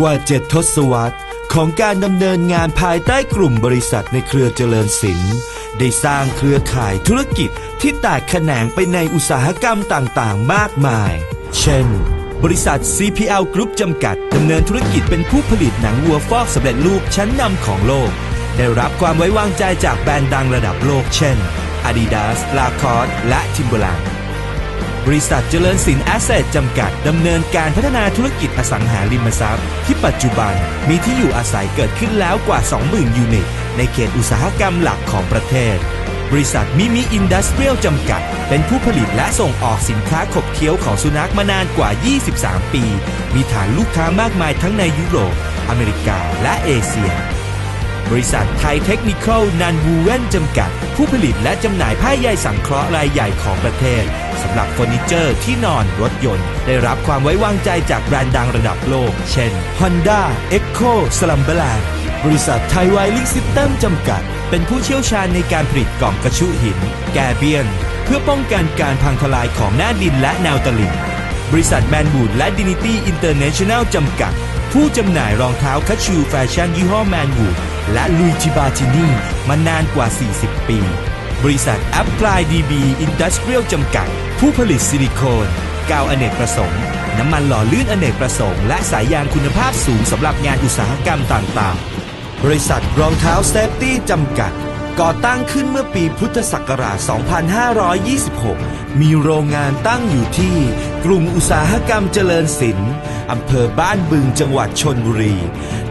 กว่าเจ็ดทศวรรษของการดำเนินงานภายใต้กลุ่มบริษัทในเครือเจริญสินได้สร้างเครือข่ายธุรกิจที่แตกแขนงไปในอุตสาหกรรมต่างๆ มากมาย เช่น บริษัท CPL Group จำกัดดำเนินธุรกิจเป็นผู้ผลิตหนังวัวฟอกสำเร็จรูปชั้นนำของโลก ได้รับความไว้วางใจจากแบรนด์ดังระดับโลก เช่น Adidas, Lacoste และ Timberland บริษัทเจริญสินแอสเซทจำกัดดำเนินการพัฒนาธุรกิจอสังหาริมทรัพย์ ที่ปัจจุบันมีที่อยู่อาศัยเกิดขึ้นแล้วกว่า 20,000 ยูนิต ในเขตอุตสาหกรรมหลักของประเทศ บริษัทมิมิอินดัสเทรียลจำกัด เป็นผู้ผลิตและส่งออกสินค้าขบเคี้ยวของสุนัขมานานกว่า 23 ปี มีฐานลูกค้ามากมายทั้งในยุโรป อเมริกา และเอเชีย บริษัทไทยเทคนิคอลนันวูเว่นจำกัด ผู้ผลิตและจำหน่ายผ้าใยสังเคราะห์รายใหญ่ของประเทศสำหรับเฟอร์นิเจอร์ที่นอนรถยนต์ ได้รับความไว้วางใจจากแบรนด์ดังระดับโลก เช่น Honda, Echo, s l u m b e r l a n d บริษัทไทยไวลิงซิสเต็มจำกัด เป็นผู้เชี่ยวชาญในการผลิตกล่องกระชุหิน แกเบียน เพื่อป้องกันการพังทลายของหน้าดินและแนวตลิ่งบริษัทแมนบูดและดินิตี้อินเตอร์เนชั่นแนลจำกัด ผู้จำหน่ายรองเท้าคัชชูแฟชั่นยี่ห้อแมนบูด และลุยจิบาจินี่มานานกว่า 40 ปี บริษัท Apply DB Industrial จำกัด ผู้ผลิตซิลิโคนกาวอเนกประสงค์ น้ำมันหล่อลื่นอเนกประสงค์ และสายยางคุณภาพสูงสำหรับงานอุตสาหกรรมต่างๆ บริษัทรองเท้าเซฟตี้จำกัด ก่อตั้งขึ้นเมื่อปีพุทธศักราช 2526 มีโรงงานตั้งอยู่ที่กลุ่มอุตสาหกรรมเจริญศิลป์อำเภอบ้านบึงจังหวัดชนบุรี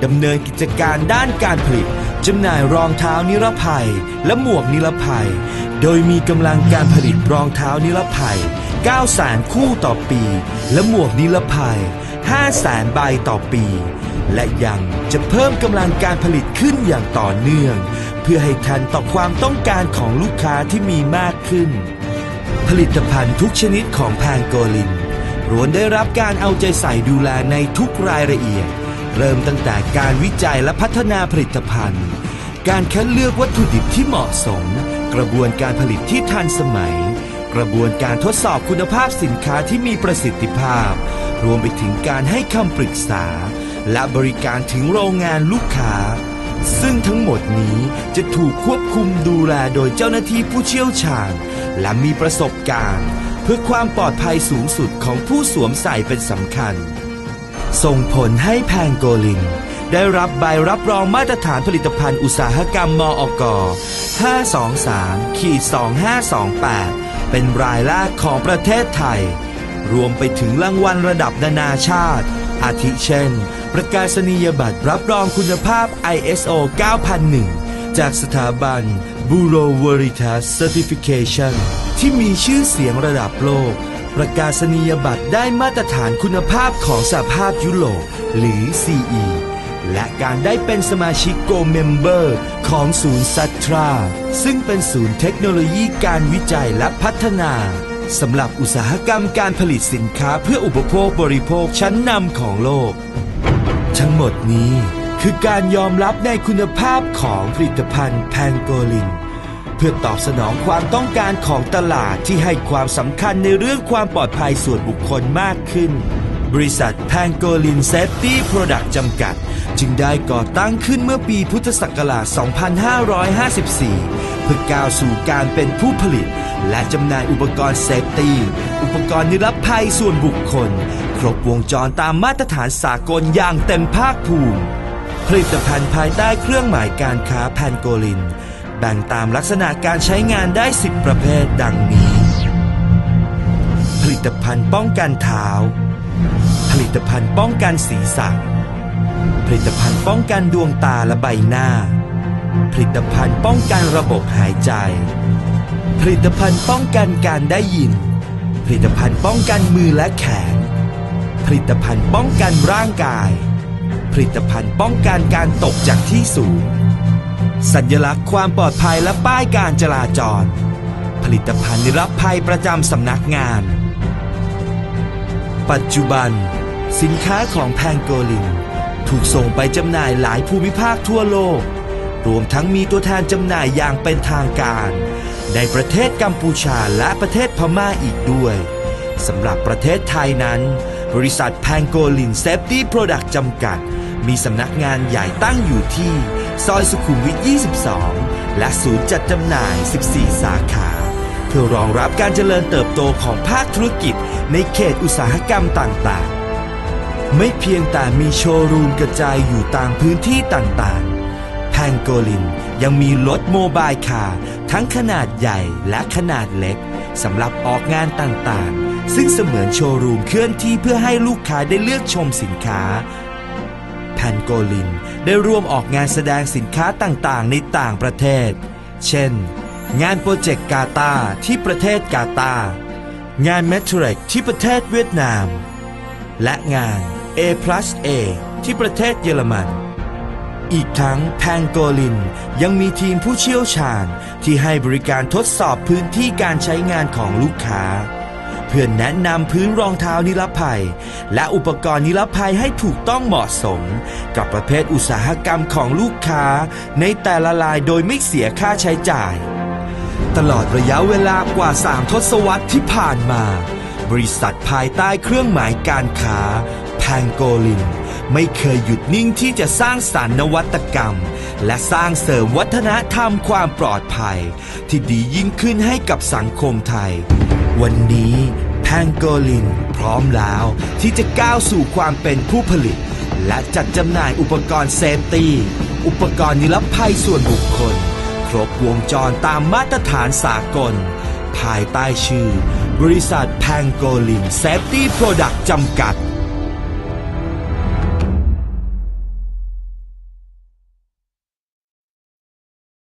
ดำเนินกิจการด้านการผลิต จำหน่ายรองเท้านิรภัย และหมวกนิรภัย โดยมีกำลังการผลิตรองเท้านิรภัย 9 แสนคู่ต่อปี และหมวกนิรภัย 5 แสนใบต่อปี และยังจะเพิ่มกำลังการผลิตขึ้นอย่างต่อเนื่อง เพื่อให้ทันต่อความต้องการของลูกค้าที่มีมากขึ้น ผลิตภัณฑ์ทุกชนิดของแพงโกลินล้วนได้รับการเอาใจใส่ดูแลในทุกรายละเอียด เริ่มตั้งแต่การวิจัยและพัฒนาผลิตภัณฑ์ การคัดเลือกวัตถุดิบที่เหมาะสม กระบวนการผลิตที่ทันสมัย กระบวนการทดสอบคุณภาพสินค้าที่มีประสิทธิภาพ รวมไปถึงการให้คำปรึกษา และบริการถึงโรงงานลูกค้า ซึ่งทั้งหมดนี้จะถูกควบคุมดูแลโดยเจ้าหน้าที่ผู้เชี่ยวชาญ และมีประสบการณ์ เพื่อความปลอดภัยสูงสุดของผู้สวมใส่เป็นสำคัญ ส่งผลให้แพงโกลิน ได้รับใบรับรองมาตรฐานผลิตภัณฑ์อุตสาหกรรมมอก523ขีด2528 เป็นรายแรกของประเทศไทย รวมไปถึงรางวัลระดับนานาชาติ อาทิเช่น ประกาศนียบัตรรับรองคุณภาพ ISO 9001 จากสถาบัน Bureau Veritas Certification ที่มีชื่อเสียงระดับโลก ประกาศนียบัตรได้มาตรฐานคุณภาพของสหภาพยุโรปหรือ CE และการได้เป็นสมาชิก Go Member ของศูนย์ซัตทราซึ่งเป็นศูนย์เทคโนโลยีการวิจัยและพัฒนาสำหรับอุตสาหกรรมการผลิตสินค้าเพื่ออุปโภคบริโภคชั้นนำของโลก ทั้งหมดนี้คือการยอมรับในคุณภาพของผลิตภัณฑ์แพงโกลิน เพื่อตอบสนองความต้องการของตลาดที่ให้ความสำคัญในเรื่องความปลอดภัยส่วนบุคคลมากขึ้น บริษัทแพงโกลินเซฟตี้โปรดักต์จำกัด จึงได้ก่อตั้งขึ้นเมื่อปีพุทธศักราช 2554 เพื่อก้าวสู่การเป็นผู้ผลิต และจำหน่ายอุปกรณ์เซฟตี้อุปกรณ์นิรภัยส่วนบุคคล ครบวงจรตามมาตรฐานสากลอย่างเต็มภาคภูมิ ผลิตภัณฑ์ภายใต้เครื่องหมายการค้าแพนโกลิน แบ่งตามลักษณะการใช้งานได้ 10 ประเภทดังนี้ ผลิตภัณฑ์ป้องกันเท้า ผลิตภัณฑ์ป้องกันศีรษะ ผลิตภัณฑ์ป้องกันดวงตาและใบหน้า ผลิตภัณฑ์ป้องกันระบบหายใจ ผลิตภัณฑ์ป้องกันการได้ยิน ผลิตภัณฑ์ป้องกันมือและแขน ผลิตภัณฑ์ป้องกันร่างกาย ผลิตภัณฑ์ป้องกันการตกจากที่สูง สัญลักษณ์ความปลอดภัยและป้ายการจราจร ผลิตภัณฑ์นิรภัยประจำสำนักงาน ปัจจุบัน สินค้าของแพงโกลิน ถูกส่งไปจำหน่ายหลายภูมิภาคทั่วโลก รวมทั้งมีตัวแทนจำหน่ายอย่างเป็นทางการ ในประเทศกัมพูชาและประเทศพม่าอีกด้วยสำหรับประเทศไทยนั้น บริษัทแพงโกลินเซฟตี้โปรดักต์จำกัด มีสำนักงานใหญ่ตั้งอยู่ที่ ซอยสุขุมวิท 22 และศูนย์จัดจำหน่าย 14 สาขา เพื่อรองรับการเจริญเติบโตของภาคธุรกิจในเขตอุตสาหกรรมต่างๆ ไม่เพียงแต่มีโชว์รูมกระจายอยู่ตามพื้นที่ต่างๆ แพงโกลิน ยังมีรถโมบายคาร์ทั้งขนาดใหญ่และขนาดเล็กสำหรับออกงานต่างๆ ซึ่งเสมือนโชว์รูมเคลื่อนที่เพื่อให้ลูกค้าได้เลือกชมสินค้า แพนโกลินได้ร่วมออกงานแสดงสินค้าต่างๆ ในต่างประเทศ เช่น งานโปรเจกต์กาตาที่ประเทศกาตางานเมทร e กที่ประเทศเวียดนาม และงาน A plus A ที่ประเทศเยอรมัน อีกทั้งแพงโกลิน ยังมีทีมผู้เชี่ยวชาญที่ให้บริการทดสอบพื้นที่การใช้งานของลูกค้า เพื่อแนะนำพื้นรองเท้านิรภัย และอุปกรณ์นิรภัยให้ถูกต้องเหมาะสม กับประเภทอุตสาหกรรมของลูกค้า ในแต่ละลายโดยไม่เสียค่าใช้จ่าย ตลอดระยะเวลากว่า 3 ทศวรรษที่ผ่านมา บริษัทภายใต้เครื่องหมายการค้า แพงโกลิน ไม่เคยหยุดนิ่งที่จะสร้างสารรค์นวัตกรรม และสร้างเสริมวัฒนธรรมความปลอดภัย ที่ดียิ่งขึ้นให้กับสังคมไทย วันนี้แพงโกลินพร้อมแล้วที่จะก้าวสู่ความเป็นผู้ผลิต และจัดจำหน่ายอุปกรณ์เซฟตี้ อุปกรณ์นิรภัยส่วนบุคคล ครบวงจรตามมาตรฐานสากล ภายใต้ชื่อบริษัทแพงโกลินเซฟตี้โปรดักต์จำกัด